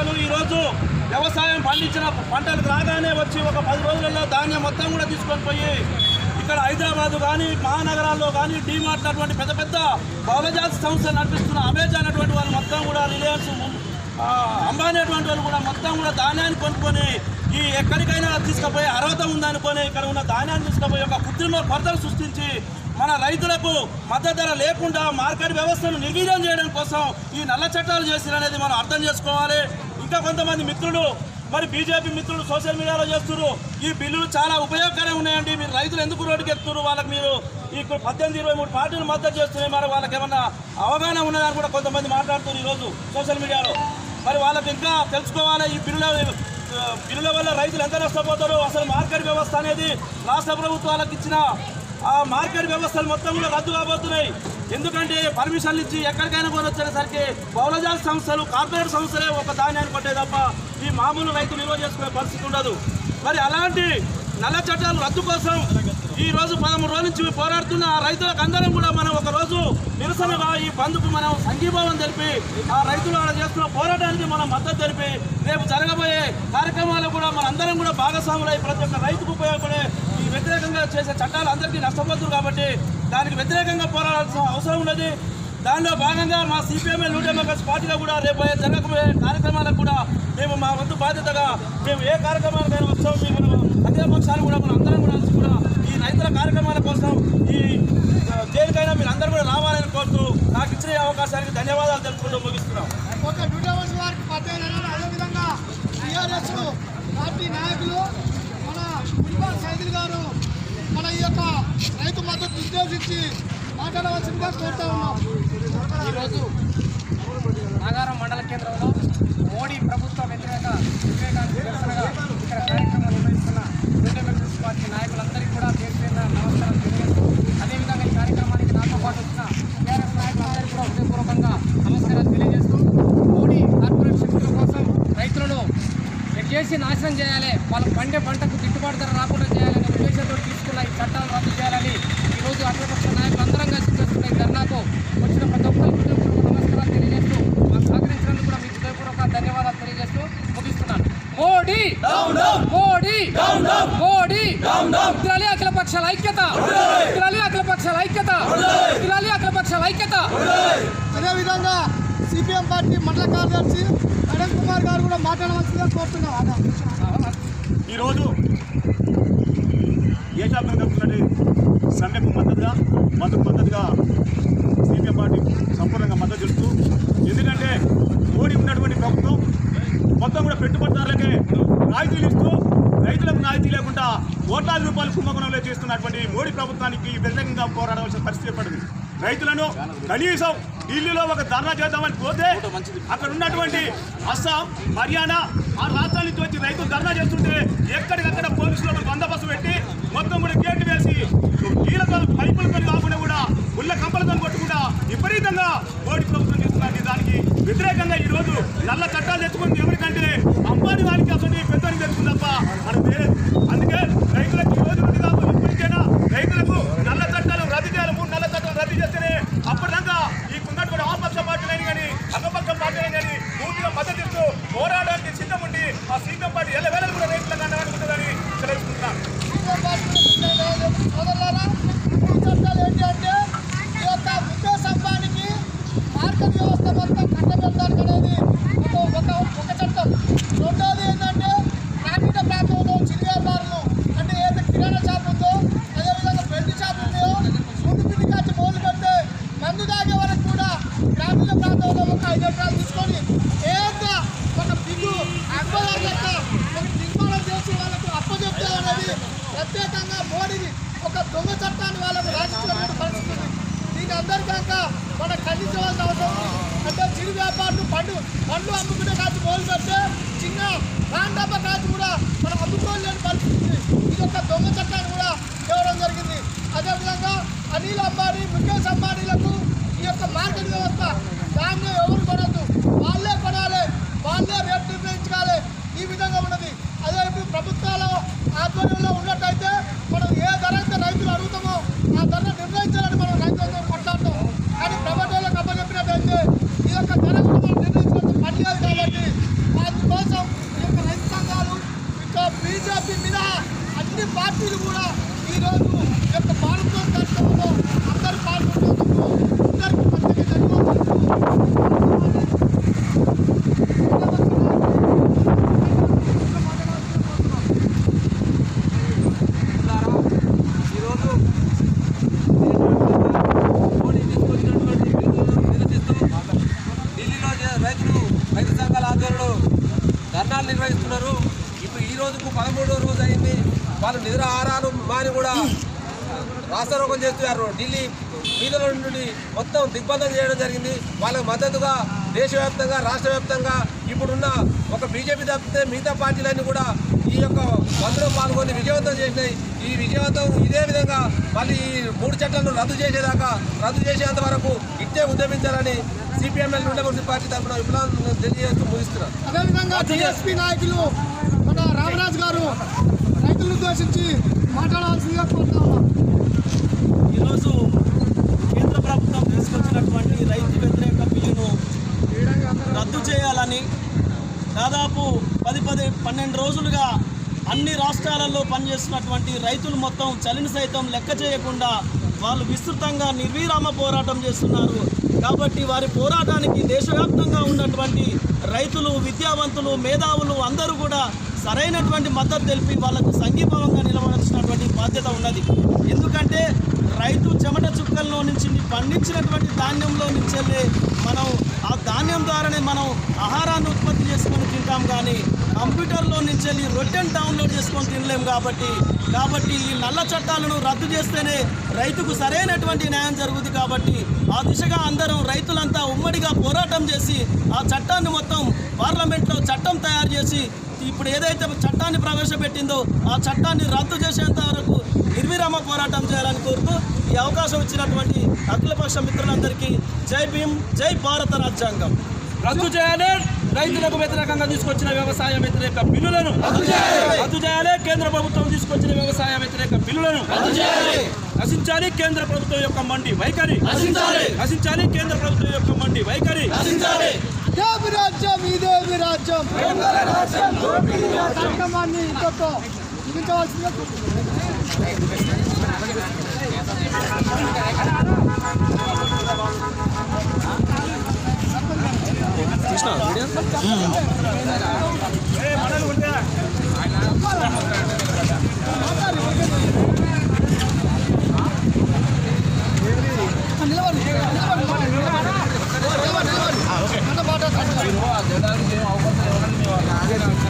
సంస్థలు ఈరోజు వ్యవసాయం పండించిన పంటలు రాగానే వచ్చి ఒక పది రోజులలో ధాన్యం మొత్తం కూడా తీసుకొని పోయి ఇక్కడ హైదరాబాద్ కానీ మహానగరాల్లో కానీ డీమార్ట్ అటువంటి పెద్ద పెద్ద బహుళజాతి సంస్థలు నడిపిస్తున్న అమెజాన్ అటువంటి వాళ్ళు మొత్తం కూడా రిలయన్స్ అంబానీ అటువంటి వాళ్ళు కూడా మొత్తం కూడా ధాన్యాన్ని కొనుక్కొని ఈ ఎక్కడికైనా తీసుకుపోయి అర్హత ఉందనుకొని ఇక్కడ ఉన్న ధాన్యాన్ని తీసుకుపోయి ఒక కృత్రిమ కొరతలు సృష్టించి మన రైతులకు మద్దతు ధర లేకుండా మార్కెట్ వ్యవస్థను నిర్వీర్యం చేయడం కోసం ఈ నల్ల చట్టాలు చేసిరనేది మనం అర్థం చేసుకోవాలి. ఇంకా కొంతమంది మిత్రులు మరి బీజేపీ మిత్రులు సోషల్ మీడియాలో చేస్తున్నారు. ఈ బిల్లులు చాలా ఉపయోగకరంగా ఉన్నాయండి. మీరు రైతులు ఎందుకు రోడ్డుకి ఎక్కుతున్నారు వాళ్ళకి మీరు ఇప్పుడు పద్దెనిమిది ఇరవై మూడు పార్టీలు మద్దతు చేస్తున్నాయి. మరి వాళ్ళకి ఏమన్నా అవగాహన ఉన్నదని కూడా కొంతమంది మాట్లాడుతున్నారు ఈరోజు సోషల్ మీడియాలో. మరి వాళ్ళకి ఇంకా తెలుసుకోవాలి ఈ బిల్లుల బిల్లుల వల్ల రైతులు ఎంత నష్టపోతారు? అసలు మార్కెట్ వ్యవస్థ అనేది రాష్ట్ర ప్రభుత్వాలకు ఇచ్చిన ఆ మార్కెట్ వ్యవస్థలు మొత్తం కూడా రద్దు కాబోతున్నాయి. ఎందుకంటే పర్మిషన్లు ఇచ్చి ఎక్కడికైనా కొని వచ్చేసరికి బహుళజాతి సంస్థలు కార్పొరేట్ సంస్థలే ఒక ధాన్యాన్ని కొట్టే తప్ప ఈ మామూలు రైతు నిల్వ చేసుకునే పరిస్థితి ఉండదు. మరి అలాంటి నల్ల చట్టాలు రద్దు కోసం ఈ రోజు పదమూడు రోజుల నుంచి పోరాడుతున్న ఆ రైతులకు అందరం కూడా మనం ఒక రోజు నిరసనగా ఈ బంద్కు మనం సంఘీభావం తెలిపి ఆ రైతులు అలా చేస్తున్న పోరాటానికి మనం మద్దతు తెలిపి రేపు జరగబోయే కార్యక్రమాలు కూడా మనందరం కూడా భాగస్వాములై ప్రతి ఒక్క రైతుకు వ్యతిరేకంగా చేసే చట్టాలు అందరికీ నష్టపోతున్నారు కాబట్టి దానికి వ్యతిరేకంగా పోరాడాల్సిన అవసరం ఉన్నది. దానిలో భాగంగా మా సిపిఎంఏ నూట డెమోక్రసీ పార్టీలో కూడా రేపు జరగబోయే కార్యక్రమాలకు కూడా మేము మా వంతు బాధ్యతగా మేము ఏ కార్యక్రమాలకైనా వచ్చాము మేము అదే పక్షాలు కూడా మనం అందరం కూడా కూడా ఈ రైతుల కార్యక్రమాల కోసం ఈ దేనికైనా మీరు అందరూ కూడా రావాలని కోరుతూ నాకు ఇచ్చిన అవకాశానికి ధన్యవాదాలు తెలుపుకుంటూ ముగిస్తున్నాం. వారికి అదేవిధంగా టీఆర్ఎస్ పార్టీ నాయకులు మన గారు మన ఈ యొక్క రైతు మద్దతు ఉద్దేశించి మాట్లాడవలసిందిగా కోరుతా ఉన్నాం. ఈరోజు నాగారం మండల కేంద్రంలో మోడీ ప్రభుత్వ వ్యతిరేక వ్యతిరేకానికి నిరసనగా ఇక్కడ కార్యక్రమాలు నిర్వహిస్తున్న యూనియన్ కాంగ్రెస్ పార్టీ నాయకులందరికీ కూడా పేరు పేరున నమస్కారం తెలియజేస్తూ అదేవిధంగా ఈ కార్యక్రమానికి నాతో పాటు వచ్చిన టీఆర్ఎస్ నాయకులందరికీ కూడా హృదయపూర్వకంగా నమస్కారాలు తెలియజేస్తూ మోడీ కార్పొరేట్ శక్తుల కోసం రైతులను చేసి నాశనం చేయాలి. వాళ్ళు పండే పంటకు గిట్టుబాటు ధర రాకుండా చేయాలనే ఉద్దేశంతో తీసుకున్న ఈ చట్టాలు రద్దు చేయాలని అఖిలపక్ష నాయకులు అందరం కలిసి చేస్తున్న ఈ ధర్నాకు వచ్చిన ప్రతి ఒక్కరికి నమస్కారాలు తెలియజేస్తూ మాకు సహకరించినందుకు కూడా మీకు హృదయపూర్వక ధన్యవాదాలు తెలియజేస్తూ ముగిస్తున్నాను. మోడీ! మోడీ! మోడీ! ఇతరాలి అఖిల పక్షాల ఐక్యత! ఇతరాలి అఖిల పక్షాల ఐక్యత! ఇతరాలి అఖిల పక్షాల ఐక్యత! అదేవిధంగా సిపిఎం పార్టీ మండల కార్యదర్శి కరణ్ కుమార్ గారు కూడా మాట్లాడవలసిందిగా కోరుతున్నాం. ఈరోజు దేశవ్యాప్తంగా జరుగుతున్నటువంటి సమ్మెకు మద్దతుగా మద్దతు మద్దతుగా సిపిఎం పార్టీ సంపూర్ణంగా మద్దతు తెలుస్తూ ఎందుకంటే మోడీ ఉన్నటువంటి ప్రభుత్వం మొత్తం కూడా పెట్టుబడిదారులకే రాయితీలు ఇస్తూ రైతులకు రాయితీ లేకుండా కోట్లాది రూపాయలు కుంభకోణంలో చేస్తున్నటువంటి మోడీ ప్రభుత్వానికి వ్యతిరేకంగా పోరాడవలసిన పరిస్థితి ఏర్పడింది. రైతులను కనీసం ఢిల్లీలో ఒక ధర్నా చేద్దామని పోతే అక్కడ ఉన్నటువంటి అస్సాం హర్యానా ఆ రాష్ట్రాల నుంచి వచ్చి రైతులు ధర్నా చేస్తుంటే ఎక్కడికక్కడ పోలీసులను బందోబస్తు పెట్టి గేట్లు కీలక పైపులతో కాకుండా కూడా ఉల్ల కంపలతో కొట్టుకుండా విపరీతంగా మోడీ ప్రభుత్వం చేస్తున్నది దానికి వ్యతిరేకంగా ఈ రోజు నల్ల చట్టాలు తెచ్చుకుంది ఎవరికంటే అంబానీ వారికి అసలు పెద్దవారికి తెలుస్తుంది తప్ప మనకు వేరే అందుకే రైతులకు ఈ రోజు నుండి కాదు ఇప్పటికైనా రైతులకు నల్ల చట్టాలు రద్దు చేయాలి మూడు నల్ల చట్టాలు రద్దు చేస్తేనే అప్పటిదాకా ఈ కుంగట్టుకుని ఆపక్ష పార్టీలైన కానీ అక్కపక్ష పార్టీలైన కానీ పూర్తిగా మద్దతు ఇస్తూ పోరాడడానికి సిద్ధం ఉండి ఆ సీఎం పార్టీ ఎల్ల వేళలు కూడా రైతులకు అండగా ఉంటుందని తెలుసుకుంటున్నాను సిపిఎం పార్టీ సోదరులారా ఈ చట్టాలు ఏంటి అంటే ఈ యొక్క ముఖేష్ అంబానీకి మార్కెట్ వ్యవస్థ మొత్తం కట్టబెట్టడానికి అనేది ఒక ఒక ఒక చట్టం రెండోది ఏంటంటే గ్రామీణ ప్రాంతంలో చిరు వ్యాపారులు అంటే ఏదైతే కిరాణా షాప్ ఉందో అదేవిధంగా బెల్ట్ షాప్ ఉన్నాయో ముందు పిండి కాచి మొదలు పెడితే మందు తాగే వరకు కూడా గ్రామీణ ప్రాంతంలో ఒక ఐదు ఎకరాలు తీసుకొని ఏదో ఒక బిల్లు అగ్రవారి లెక్క ఒక నిర్మాణం చేసి వాళ్ళకు అప్పచెప్తే అనేది ప్రత్యేకంగా మోడీని ఒక దొంగ చట్టాన్ని వాళ్ళకు రాజకీయ పరిస్థితుంది దీని దీని అందరికీ మన ఖండించవలసిన అవసరం. అంటే చిరు వ్యాపారులు పండు పండ్లు అమ్ముకునే కాదు మొదలు పెడితే చిన్న రాన్ కాదు కూడా మనం అమ్ముకోలేని పరిస్థితి. ఇది ఒక దొంగ చట్టాన్ని కూడా ఇవ్వడం జరిగింది. అదేవిధంగా అనిల్ అంబానీ ముఖేష్ అంబానీలకు ఈ యొక్క మార్కెట్ వ్యవస్థ దాన్ని ఎవరు కొనద్దు వాళ్ళే కొనాలి వాళ్ళే రేట్ నిర్ణయించాలి ఈ విధంగా ఉన్నది అదే ఇప్పుడు ప్రభుత్వాల ఆధ్వర్యంలో ఉన్నట్టయితే మనం ఏ ధర అయితే రైతులు అడుగుతామో ఆ ధర నిర్ణయించాలని మనం రైతులతో కొట్లాడతాం కానీ ప్రభుత్వాలకు అప్పచెప్పినట్టయితే ఈ యొక్క ధర కూడా మనం నిర్ణయించడం పని కాదు కాబట్టి అన్ని పార్టీలు కూడా ఈరోజు యొక్క భారతదేశ కార్యక్రమంలో అందరు పాల్గొన్నందుకు అందరికీ ప్రత్యేక ధన్యవాదాలు ఈరోజు మోడీ తీసుకొచ్చినటువంటి బిల్లులను నిరసిస్తూ ఢిల్లీలో జే- రైతులు రైతు సంఘాల ఆధ్వర్యంలో ధర్నాలు నిర్వహిస్తున్నారు ఇప్పుడు ఈ రోజుకు పదమూడో రోజు అయింది వాళ్ళు నిద్ర ఆహారాలు మాని కూడా రాస్తారోకం చేస్తున్నారు. ఢిల్లీ వీధుల నుండి మొత్తం దిగ్బంధం చేయడం జరిగింది. వాళ్ళకి మద్దతుగా దేశవ్యాప్తంగా రాష్ట్ర వ్యాప్తంగా ఇప్పుడున్న ఒక బీజేపీ తప్పితే మిగతా పార్టీలన్నీ కూడా ఈ యొక్క బంద్లో పాల్గొని విజయవంతం చేసినాయి. ఈ విజయవంతం ఇదే విధంగా మళ్ళీ ఈ మూడు చట్టాలను రద్దు చేసేదాకా రద్దు చేసేంత వరకు ఇట్టే ఉద్యమించాలని సిపిఎంఎల్ నుండి పార్టీ తరఫున విప్లవం తెలియజేస్తూ ముగిస్తున్నారు అదేవిధంగా టీఎస్పీ నాయకులు మన రామరాజు గారు రైతులను ఉద్దేశించి మాట్లాడాల్సిందిగా కోరుతా ఈరోజు కేంద్ర ప్రభుత్వం తీసుకొచ్చినటువంటి రైతు వ్యతిరేక బిల్లును రద్దు చేయాలని దాదాపు పది పది పన్నెండు రోజులుగా అన్ని రాష్ట్రాలలో పనిచేస్తున్నటువంటి రైతులు మొత్తం చలిని సైతం లెక్క చేయకుండా వాళ్ళు విస్తృతంగా నిర్విరామ పోరాటం చేస్తున్నారు. కాబట్టి వారి పోరాటానికి దేశవ్యాప్తంగా ఉన్నటువంటి రైతులు విద్యావంతులు మేధావులు అందరూ కూడా సరైనటువంటి మద్దతు తెలిపి వాళ్ళకు సంఘీభావంగా నిలబడాల్సినటువంటి బాధ్యత ఉన్నది. ఎందుకంటే రైతు చెమట చుక్కల్లో నుంచి పండించినటువంటి ధాన్యంలో నుంచి వెళ్ళి మనం ఆ ధాన్యం ద్వారానే మనం ఆహారాన్ని ఉత్పత్తి చేసుకొని తింటాం కానీ కంప్యూటర్లో నుంచి వెళ్ళి రొట్టెన్ డౌన్లోడ్ చేసుకొని తినలేం కాబట్టి కాబట్టి ఈ నల్ల చట్టాలను రద్దు చేస్తేనే రైతుకు సరైనటువంటి న్యాయం జరుగుతుంది కాబట్టి ఆ దిశగా అందరం రైతులంతా ఉమ్మడిగా పోరాటం చేసి ఆ చట్టాన్ని మొత్తం పార్లమెంట్లో చట్టం తయారు చేసి ఇప్పుడు ఏదైతే చట్టాన్ని ప్రవేశపెట్టిందో ఆ చట్టాన్ని రద్దు చేసేంత వరకు నిర్విరామ పోరాటం చేయాలని కోరుతూ ఈ అవకాశం ఇచ్చినటువంటి అఖిలపక్ష మిత్రులందరికీ జై భీమ్ జై భారత రాజ్యాంగం. రద్దు చేయాలి రైతులకు వ్యతిరేకంగా తీసుకొచ్చిన వ్యవసాయ వ్యతిరేక బిల్లులను రద్దు చేయాలి. కేంద్ర ప్రభుత్వం తీసుకొచ్చిన వ్యవసాయ వ్యతిరేక బిల్లులను నశించాలి కేంద్ర ప్రభుత్వం యొక్క మండి వైఖరి. నశించాలి. కేంద్ర ప్రభుత్వం యొక్క మండి వైఖరి. దేవి రాజ్యం ఈ దేవి రాజ్యం కార్యక్రమాన్ని ఇంతతో ముగించవలసిందిగా కోరుతున్నాం. నిలబడి నిలబడి 这个的，咱，我这边有，俺这边有，俺这。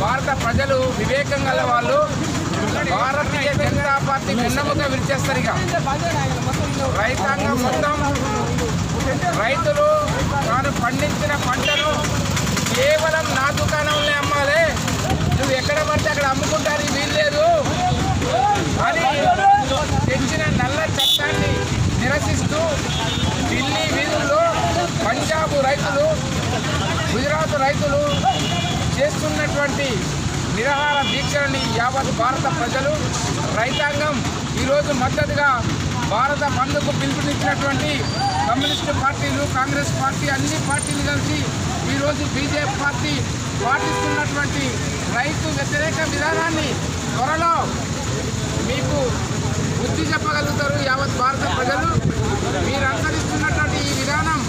భారత ప్రజలు వివేకం గల వాళ్ళు. భారతీయ జనతా పార్టీ వెన్నెముక విరిచేస్తారు ఇక. రైతాంగం మొత్తం రైతులు తాను పండించిన పంటను కేవలం నా దుకాణంలో అమ్మాలి. నువ్వు ఎక్కడ పడితే అక్కడ అమ్ముకుంటానికి వీల్లేదు అని తెచ్చిన నల్ల చట్టాన్ని నిరసిస్తూ ఢిల్లీ వీధుల్లో పంజాబ్ రైతులు గుజరాత్ రైతులు చేస్తున్నటువంటి నిరాహార దీక్షలని యావత్ భారత ప్రజలు రైతాంగం ఈరోజు మద్దతుగా భారత బంద్కు పిలుపునిచ్చినటువంటి కమ్యూనిస్టు పార్టీలు కాంగ్రెస్ పార్టీ అన్ని పార్టీలు కలిసి ఈరోజు బీజేపీ పార్టీ పాటిస్తున్నటువంటి రైతు వ్యతిరేక విధానాన్ని త్వరలో మీకు బుద్ధి చెప్పగలుగుతారు యావత్ భారత ప్రజలు. మీరు అనుసరిస్తున్నటువంటి ఈ విధానం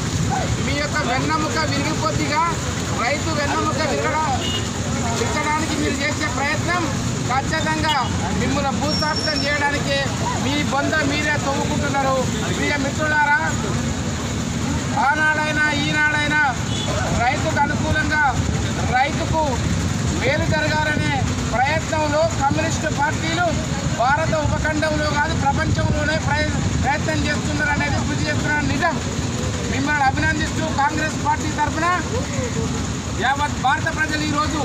మీ యొక్క వెన్నముక విరిగిపోతిగా రైతు వెన్నెముక విరగడం ఇచ్చడానికి మీరు చేసే ప్రయత్నం ఖచ్చితంగా మిమ్మల్ని భూస్థాపితం చేయడానికి మీ బొంద మీరే తవ్వుకుంటున్నారు ప్రియ మిత్రులారా ఆనాడైనా ఈనాడైనా రైతుకు అనుకూలంగా రైతుకు మేలు జరగాలనే ప్రయత్నంలో కమ్యూనిస్టు పార్టీలు భారత ఉపఖండంలో కాదు ప్రపంచంలోనే ప్రయ ప్రయత్నం చేస్తున్నారు అనేది గుర్తు చేస్తున్న నిజం మిమ్మల్ని మిమ్మల్ని అభినందిస్తూ కాంగ్రెస్ పార్టీ తరఫున యావత్ భారత ప్రజలు ఈరోజు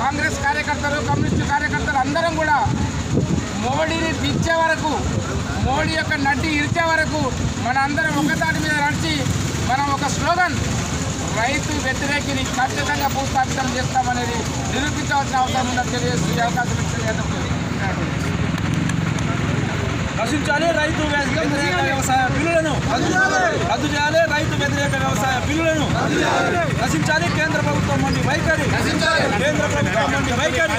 కాంగ్రెస్ కార్యకర్తలు కమ్యూనిస్టు కార్యకర్తలు అందరం కూడా మోడీని దించే వరకు మోడీ యొక్క నడ్డి ఇరిచే వరకు మన అందరం ఒకదాని మీద నడిచి మనం ఒక స్లోగన్ రైతు వ్యతిరేకిని ఖచ్చితంగా భూస్థాపితం చేస్తామనేది నిరూపించవలసిన అవసరం ఉందని తెలియజేస్తూ అవకాశం ఇచ్చిన నశించాలి రైతు వ్యతిరేక వ్యవసాయ బిల్లులను. రద్దు చేయాలి రైతు వ్యతిరేక వ్యవసాయ బిల్లులను. నశించాలి కేంద్ర ప్రభుత్వం వంటి వైఖరి. కేంద్ర ప్రభుత్వం వంటి వైఖరి.